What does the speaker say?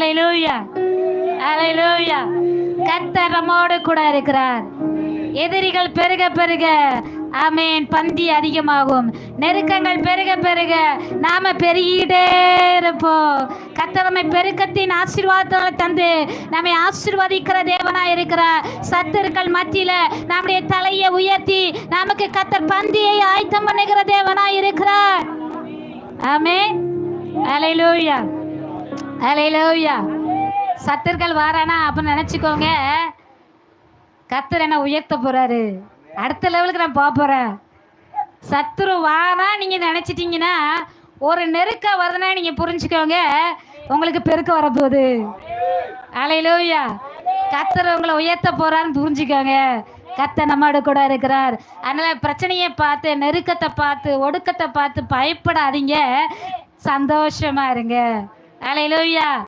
அலையிலூயா அலையிலூயா கர்த்தர் நம்மோடு கூட இருக்கிறார். எதிரிகள் பெருக பெருக. ஆமேன். பந்தி அதிகமாகும். நெருக்கங்கள் பெருக பெருக. நாம பெருகிட்டே இருப்போம். கத்தரமை பெருக்கத்தின் ஆசீர்வாதத்தை தந்து நம்மை ஆசீர்வதிக்கிற தேவனா இருக்கிறார். சத்துருக்கள் மத்தியில நம்முடைய தலையை உயர்த்தி நமக்கு கத்தர் பந்தியை ஆயத்தம் பண்ணுகிற தேவனா இருக்கிறார். ஆமென். அலையிலூயா அலையிலூயா சத்துருக்கள் வாரானா அப்ப நினைச்சுக்கோங்க. கத்தர் என்ன உயர்த்த போறாரு. அடுத்த லெவலுக்கு நான் போக போறேன். சத்துரு வாரா நீங்க நினைச்சிட்டீங்கன்னா ஒரு நெருக்க வருதுன்னா நீங்க புரிஞ்சுக்கோங்க. உங்களுக்கு பெருக்க வரப்போகுது. அலையிலூயா கத்தர் உங்களை உயர்த்த போறாருன்னு புரிஞ்சுக்கோங்க. கத்த நம்மோட கூட இருக்கிறார். அதனால பிரச்சனையை பார்த்து நெருக்கத்தை பார்த்து ஒடுக்கத்தை பார்த்து பயப்படாதீங்க. சந்தோஷமா இருங்க. அலையிலூயா